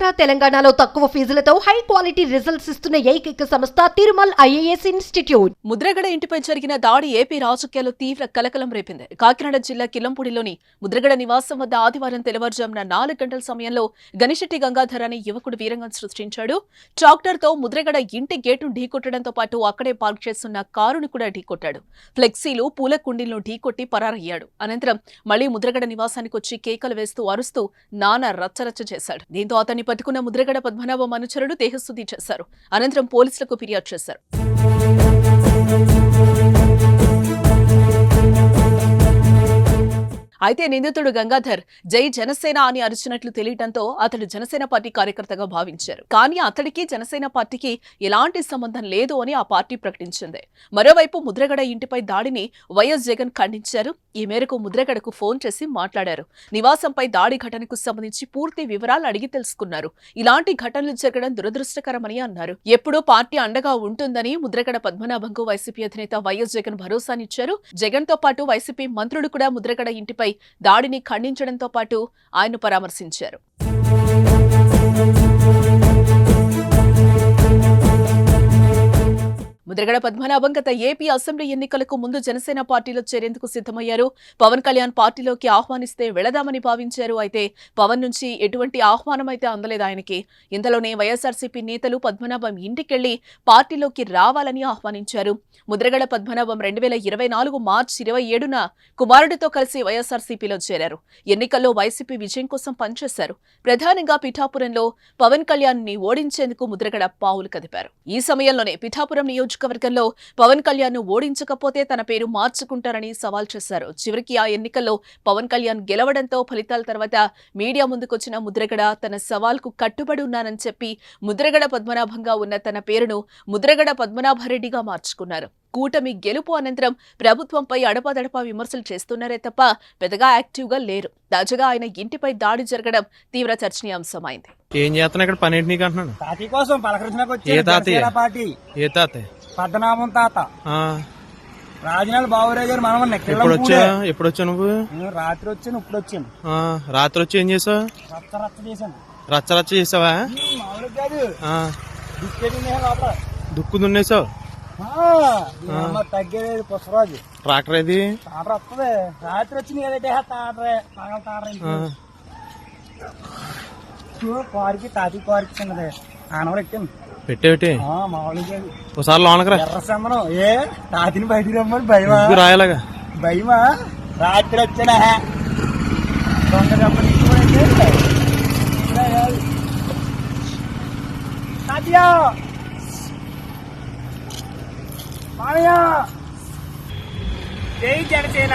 ఆంధ్ర తెలంగాణలో తక్కువ ఫీజులతో high quality results ఇస్తున్న ఏకైక సంస్థ తిరుమల్ ఐఏఎస్ ఇన్స్టిట్యూట్. ముద్రగడ ఇంటిపై జరిగిన దాడి ఏపీ రాజకీయాల్లో తీవ్ర కలకలం రేపింది. కాకినాడ జిల్లా కిల్లంపూడిలోని ముద్రగడ నివాసం వద్ద ఆదివారం తెల్లవారుజామున నాలుగు గంటల సమయంలో గణిశెట్టి గంగాధర్ అనే యువకుడు వీరంగం సృష్టించాడు. ట్రాక్టర్తో ముద్రగడ ఇంటి గేటును ఢీకొట్టడంతో పాటు అక్కడే పార్క్ చేస్తున్న కారును కూడా ఢీకొట్టాడు ఫ్లెక్సీలు పూల కుండీలను ఢీకొట్టి పరారయ్యాడు. అనంతరం మళ్ళీ ముద్రగడ నివాసానికి వచ్చి కేకలు వేస్తూ అరుస్తూ నానా రచ్చరచ్చ చేశాడు. దీంతో అతన్ని పట్టుకున్న ముద్రగడ పద్మనాభ అనుచరుడు దేహస్థుతి చేశారు. అనంతరం పోలీసులకు ఫిర్యాదు చేశారు. అయితే నిందితుడు గంగాధర్ జై జనసేన అని అరిచినట్లు తెలియటంతో అతడు జనసేన పార్టీ కార్యకర్తగా భావించారు. కానీ అతడికి జనసేన పార్టీకి ఎలాంటి సంబంధం లేదు అని ఆ పార్టీ ప్రకటించింది. మరోవైపు ముద్రగడ ఇంటిపై దాడిని వైఎస్ జగన్ ఖండించారు. ఈ మేరకు ముద్రగడకు ఫోన్ చేసి మాట్లాడారు. నివాసంపై దాడి ఘటనకు సంబంధించి పూర్తి వివరాలు అడిగి తెలుసుకున్నారు. ఇలాంటి ఘటనలు జరగడం దురదృష్టకరమని అన్నారు. ఎప్పుడూ పార్టీ అండగా ఉంటుందని ముద్రగడ పద్మనాభంకు వైసీపీ అధినేత వైఎస్ జగన్ భరోసానిచ్చారు. జగన్తో పాటు వైసీపీ మంత్రులు కూడా ముద్రగడ ఇంటిపై దాడిని ఖండించడంతో పాటు ఆయన పరామర్శించారు. ముద్రగడ పద్మనాభం గత ఏపీ అసెంబ్లీ ఎన్నికలకు ముందు జనసేన పార్టీలో చేరేందుకు సిద్ధమయ్యారు. పవన్ కళ్యాణ్ పార్టీలోకి ఆహ్వానిస్తే వెళదామని భావించారు. అయితే పవన్ నుంచి ఎటువంటి ఆహ్వానం అయితే అందలేదు ఆయనకి. ఇంతలోనే వైఎస్ఆర్సీపీ నేతలు పద్మనాభం ఇంటికెళ్ళి పార్టీలోకి రావాలని ఆహ్వానించారు. ముద్రగడ పద్మనాభం రెండు వేల ఇరవై నాలుగు మార్చి ఇరవై ఏడున కుమారుడితో కలిసి వైఎస్ఆర్సీపీలో చేరారు. ఎన్నికల్లో వైసీపీ విజయం కోసం పనిచేశారు. ప్రధానంగా పిఠాపురంలో పవన్ కళ్యాణ్ని ఓడించేందుకు ముద్రగడ పావులు కదిపారు. ఈ సమయంలోనే పిఠాపురం నియోజకవర్గంలో పవన్ కళ్యాణ్ను ఓడించకపోతే తన పేరు మార్చుకుంటారని సవాల్ చేశారు. చివరికి ఆ ఎన్నికల్లో పవన్ కళ్యాణ్ గెలవడంతో ఫలితాల తర్వాత మీడియా ముందుకొచ్చిన ముద్రగడ తన సవాల్కు కట్టుబడి ఉన్నానని చెప్పి ముద్రగడ పద్మనాభంగా ఉన్న తన పేరును ముద్రగడ పద్మనాభరెడ్డిగా మార్చుకున్నారు. కూటమి గెలుపు అనంతరం ప్రభుత్వంపై అడపాదడపా విమర్శలు చేస్తున్నారే తప్ప పెద్దగా యాక్టివ్గా లేరు. తాజాగా ఆయన ఇంటిపై దాడి జరగడం తీవ్ర చర్చనీయాంశమైంది. ఏం చేస్తున్నా ఇక్కడ? పని ఏంటి నీకు అంటున్నాను? తాతయ్య కోసం పలకరించడానికి ఏ తాతయ్య? ఏ తాతే పద్మనాభం తాత. ఆ, రాజనాల బాబురావు గారు మనం ఎప్పుడు వచ్చా ఎప్పుడు వచ్చా నువ్వు? రాత్రి వచ్చాను ఇప్పుడు వచ్చాను ఆ, రాత్రి వచ్చి ఏం చేసావు? రచ్చ రచ్చ చేశాను రచ్చ రచ్చ చేసావా దుక్కు దున్నేసావు తగ్గేది పుష్పరాజు ట్రాక్టర్ ఏది? తాటర వస్తుంది రాత్రి వచ్చి ఏదైతే తాటరే పగల తాటర ఆ, కారుకి తాతి కారుకి చిన్నది. పెట్టే. ఒకసారి లోనకరా ఎర్ర సంబరం ఏ తాతిని బయటికి రమ్మని భయమా రాయలాగా భయమా రాత్రి వచ్చాడా దొంగ దెబ్బలు. తాతయ్య! మామయ్య! జై జనసేన